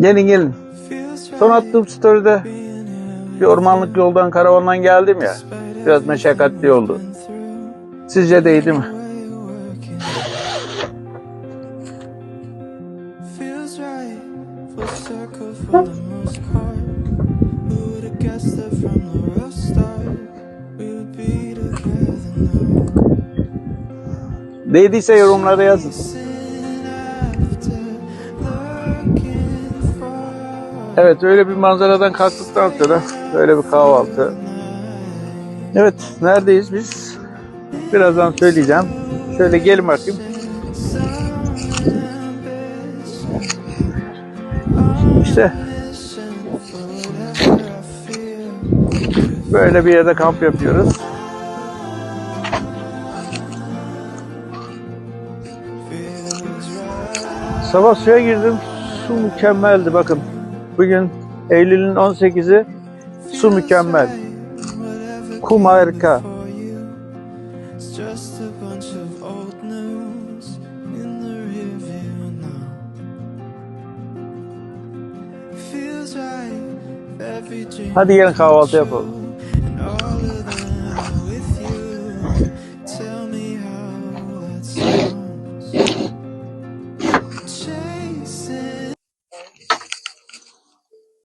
Gelin gelin. Son attığım story'de bir ormanlık yoldan karavandan geldim ya. Biraz meşakkatli oldu. Sizce değdi mi? Feels right, full Evet öyle bir manzaradan kalktıktan sonra böyle bir kahvaltı. Evet neredeyiz biz? Birazdan söyleyeceğim. Şöyle gelin bakayım. İşte böyle bir yerde kamp yapıyoruz. Sabah suya girdim. Su mükemmeldi bakın. Bugün Eylül'ün 18'i su mükemmel. Kum harika. Hadi gelin kahvaltı yapalım.